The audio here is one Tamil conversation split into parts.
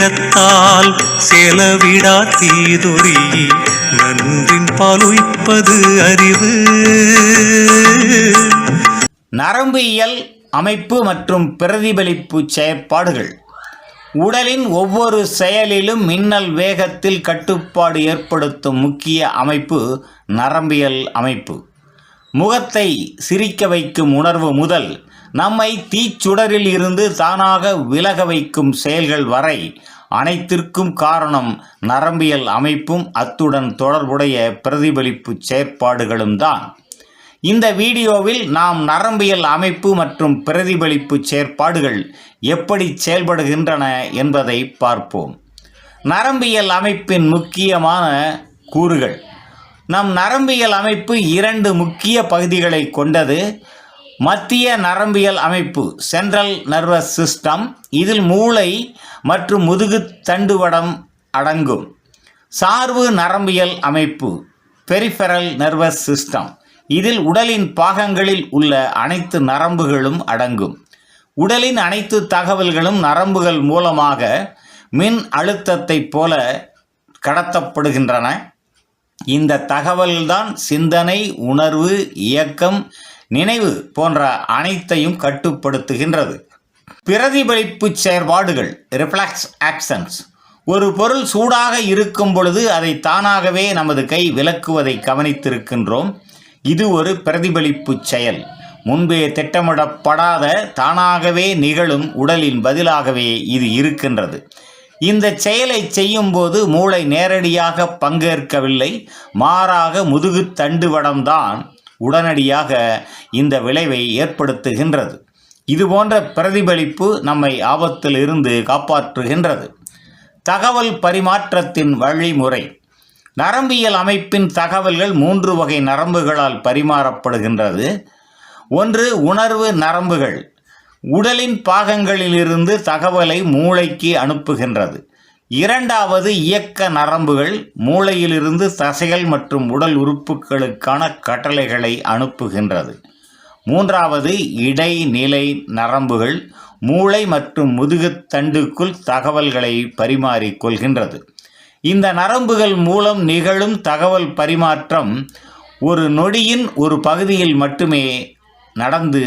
இடத்தால் செலவிடா தீதொரி நன்றின் பாலுய்ப்பது அறிவு. நரம்பியல் அமைப்பு மற்றும் பிரதிபலிப்பு செயற்பாடுகள். உடலின் ஒவ்வொரு செயலிலும் மின்னல் வேகத்தில் கட்டுப்பாடு ஏற்படுத்தும் முக்கிய அமைப்பு நரம்பியல் அமைப்பு. முகத்தை சிரிக்க வைக்கும் உணர்வு முதல் நம்மை தீச்சுடரில் இருந்து தானாக விலக வைக்கும் செயல்கள் வரை அனைத்திற்கும் காரணம் நரம்பியல் அமைப்பும் அத்துடன் தொடர்புடைய பிரதிபலிப்பு செயற்பாடுகளும் தான். இந்த வீடியோவில் நாம் நரம்பியல் அமைப்பு மற்றும் பிரதிபலிப்பு செயற்பாடுகள் எப்படி செயல்படுகின்றன என்பதை பார்ப்போம். நரம்பியல் அமைப்பின் முக்கியமான கூறுகள். நம் நரம்பியல் அமைப்பு இரண்டு முக்கிய பகுதிகளை கொண்டது. மத்திய நரம்பியல் அமைப்பு சென்ட்ரல் நர்வஸ் சிஸ்டம் இதில் மூளை மற்றும் முதுகு தண்டுவடம் அடங்கும். சார்பு நரம்பியல் அமைப்பு பெரிஃபெரல் நர்வஸ் சிஸ்டம் இதில் உடலின் பாகங்களில் உள்ள அனைத்து நரம்புகளும் அடங்கும். உடலின் அனைத்து தகவல்களும் நரம்புகள் மூலமாக மின் அழுத்தத்தைப் போல கடத்தப்படுகின்றன. இந்த தகவல்தான் சிந்தனை உணர்வு இயக்கம் நினைவு போன்ற அனைத்தையும் கட்டுப்படுத்துகின்றது. பிரதிபலிப்பு செயற்பாடுகள் ரிஃப்ளெக்ஸ் ஆக்ஷன்ஸ் ஒரு பொருள் சூடாக இருக்கும் பொழுது அதை தானாகவே நமது கை விலக்குவதை கவனித்திருக்கின்றோம். இது ஒரு பிரதிபலிப்பு செயல். முன்பே திட்டமிடப்படாத தானாகவே நிகழும் உடலின் பதிலாகவே இது இருக்கின்றது. இந்த செயலை செய்யும்போது மூளை நேரடியாக பங்கேற்கவில்லை. மாறாக முதுகு தண்டுவடம்தான் உடனடியாக இந்த விளைவை ஏற்படுத்துகின்றது. இதுபோன்ற பிரதிபலிப்பு நம்மை ஆபத்தில் இருந்து காப்பாற்றுகின்றது. தகவல் பரிமாற்றத்தின் வழிமுறை. நரம்பியல் அமைப்பின் தகவல்கள் மூன்று வகை நரம்புகளால் பரிமாறப்படுகின்றது. ஒன்று உணர்வு நரம்புகள். உடலின் பாகங்களிலிருந்து தகவலை மூளைக்கு அனுப்புகின்றது. இரண்டாவது இயக்க நரம்புகள் மூளையிலிருந்து தசைகள் மற்றும் உடல் உறுப்புகளுக்கான கட்டளைகளை அனுப்புகின்றது. மூன்றாவது இடைநிலை நரம்புகள் மூளை மற்றும் முதுகுத்தண்டுக்குள் தகவல்களை பரிமாறிக்கொள்கின்றது இந்த நரம்புகள் மூலம் நிகழும் தகவல் பரிமாற்றம் ஒரு நொடியின் ஒரு பகுதியில் மட்டுமே நடந்து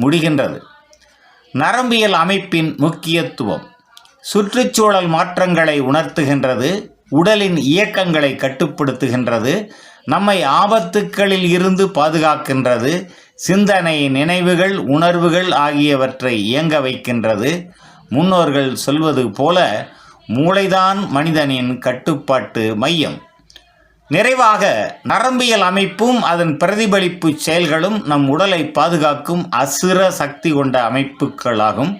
முடிகின்றது. நரம்பியல் அமைப்பின் முக்கியத்துவம். சுற்றுச்சூழல் மாற்றங்களை உணர்த்துகின்றது உடலின் இயக்கங்களை கட்டுப்படுத்துகின்றது நம்மை ஆபத்துக்களில் இருந்து பாதுகாக்கின்றது சிந்தனை நினைவுகள் உணர்வுகள் ஆகியவற்றை இயங்க வைக்கின்றது. முன்னோர்கள் சொல்வது போல மூளைதான் மனிதனின் கட்டுப்பாட்டு மையம். நிறைவாக நரம்பியல் அமைப்பும் அதன் பிரதிபலிப்பு செயல்களும் நம் உடலை பாதுகாக்கும் அசுர சக்தி கொண்ட அமைப்புகளாகும்.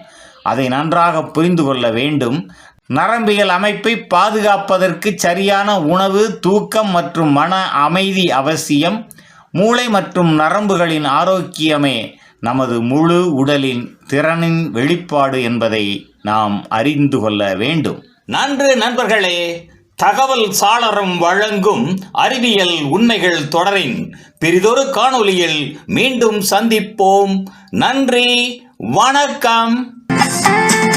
அதை நன்றாக புரிந்து கொள்ள வேண்டும். நரம்பியல் அமைப்பை பாதுகாப்பதற்கு சரியான உணவு தூக்கம் மற்றும் மன அமைதி அவசியம். மூளை மற்றும் நரம்புகளின் ஆரோக்கியமே நமது முழு உடலின் திறனின் வெளிப்பாடு என்பதை நாம் அறிந்து கொள்ள வேண்டும். நன்று நண்பர்களே தகவல் சாளரம் வழங்கும் அறிவியல் உண்மைகள் தொடரின் பெரிதொரு காணொளியில் மீண்டும் சந்திப்போம். நன்றி வணக்கம். and